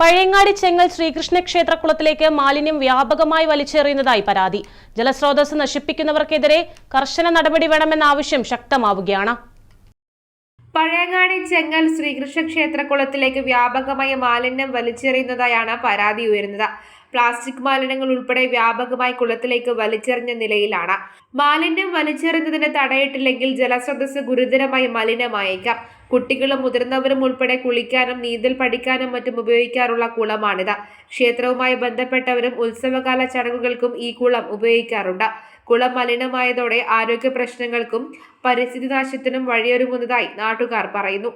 പഴയങ്ങാടി ചെങ്ങൽ ശ്രീകൃഷ്ണ ക്ഷേത്രക്കുളത്തിലേക്ക് മാലിന്യം വ്യാപകമായി വലിച്ചെറിയുന്നതായി പരാതി. ജലസ്രോതസ് നശിപ്പിക്കുന്നവർക്കെതിരെ കർശന നടപടി വേണമെന്ന ആവശ്യം ശക്തമാവുകയാണ്. പഴയങ്ങാടി ചെങ്ങൽ ശ്രീകൃഷ്ണ ക്ഷേത്രക്കുളത്തിലേക്ക് വ്യാപകമായ മാലിന്യം വലിച്ചെറിയുന്നതായാണ് പരാതി ഉയരുന്നത്. പ്ലാസ്റ്റിക് മാലിന്യങ്ങൾ ഉൾപ്പെടെ വ്യാപകമായി കുളത്തിലേക്ക് വലിച്ചെറിഞ്ഞ നിലയിലാണ്. മാലിന്യം വലിച്ചെറിഞ്ഞതിന് തടയിട്ടില്ലെങ്കിൽ ജലസ്രോതസ് ഗുരുതരമായി മലിനമായേക്കാം. കുട്ടികളും മുതിർന്നവരും ഉൾപ്പെടെ കുളിക്കാനും നീന്തൽ പഠിക്കാനും മറ്റും ഉപയോഗിക്കാറുള്ള കുളമാണിത്. ക്ഷേത്രവുമായി ബന്ധപ്പെട്ടവരും ഉത്സവകാല ചടങ്ങുകൾക്കും ഈ കുളം ഉപയോഗിക്കാറുണ്ട്. കുളം മലിനമായതോടെ ആരോഗ്യ പ്രശ്നങ്ങൾക്കും പരിസ്ഥിതി നാശത്തിനും വഴിയൊരുങ്ങുന്നതായി നാട്ടുകാർ പറയുന്നു.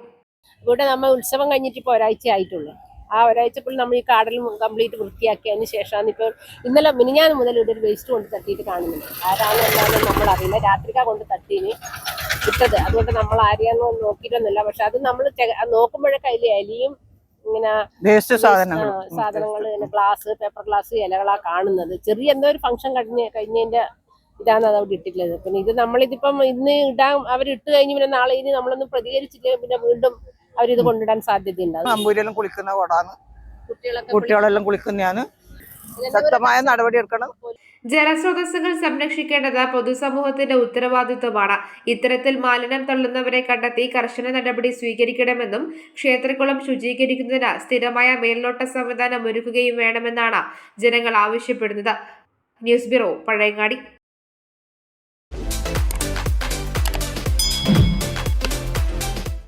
ഇവിടെ നമ്മൾ ഉത്സവം കഴിഞ്ഞിട്ട് ഇപ്പോൾ ഒരാഴ്ച ആയിട്ടുള്ളൂ ആ ഒരാഴ്ചക്കുള്ളിൽ നമ്മൾ ഈ കാടൽ കംപ്ലീറ്റ് വൃത്തിയാക്കിയതിന് ശേഷമാണ് ഇപ്പോൾ ഇന്നലെ മിനിഞ്ഞാന്ന് മുതൽ ഇവിടെ ഒരു വേസ്റ്റ് കൊണ്ട് തട്ടിയിട്ട് കാണുന്നുണ്ട്. ആരാണ് എന്താണെന്ന് നമ്മൾ അറിയില്ല രാത്രിക്കാ കൊണ്ട് തട്ടീന് ഇട്ടത്. അതുകൊണ്ട് നമ്മൾ ആരെയാന്ന് നോക്കിയിട്ടൊന്നുമില്ല. പക്ഷെ അത് നമ്മൾ നോക്കുമ്പോഴൊക്കെ അതിൽ അലിയും ഇങ്ങനെ വേസ്റ്റ് സാധനങ്ങൾ സാധനങ്ങൾ ഇങ്ങനെ ഗ്ലാസ് പേപ്പർ ഗ്ലാസ് ഇലകളാ കാണുന്നത്. ചെറിയ എന്തോ ഒരു ഫംഗ്ഷൻ കഴിഞ്ഞ കഴിഞ്ഞതിന്റെ ഇതാണ് അത് അവിടെ ഇട്ടിട്ടുള്ളത്. പിന്നെ ഇത് നമ്മളിതിപ്പം ഇന്ന് ഇടാൻ അവരിട്ട് കഴിഞ്ഞ് പിന്നെ നാളെ ഇനി നമ്മളൊന്നും പ്രതികരിച്ചില്ല പിന്നെ വീണ്ടും അവരിത് കൊണ്ടിടാൻ സാധ്യതയുണ്ട്. അമ്പൂരിയെല്ലാം കുളിക്കുന്ന കൊടാണ്. കുട്ടികളൊക്കെ കുട്ടികളെല്ലാം കുളിക്കുന്നതാണ്. ശക്തമായ നടപടി എടുക്കണം. ജലസ്രോതസ്സുകൾ സംരക്ഷിക്കേണ്ടത് പൊതുസമൂഹത്തിന്റെ ഉത്തരവാദിത്വമാണ്. ഇത്തരത്തിൽ മാലിന്യം തള്ളുന്നവരെ കണ്ടെത്തി കർശന നടപടി സ്വീകരിക്കണമെന്നും ക്ഷേത്രക്കുളം ശുചീകരിക്കുന്നതിന് സ്ഥിരമായ മേൽനോട്ട സംവിധാനം ഒരുക്കുകയും വേണമെന്നാണ് ജനങ്ങൾ ആവശ്യപ്പെടുന്നത്. News bureau Pazhayangadi.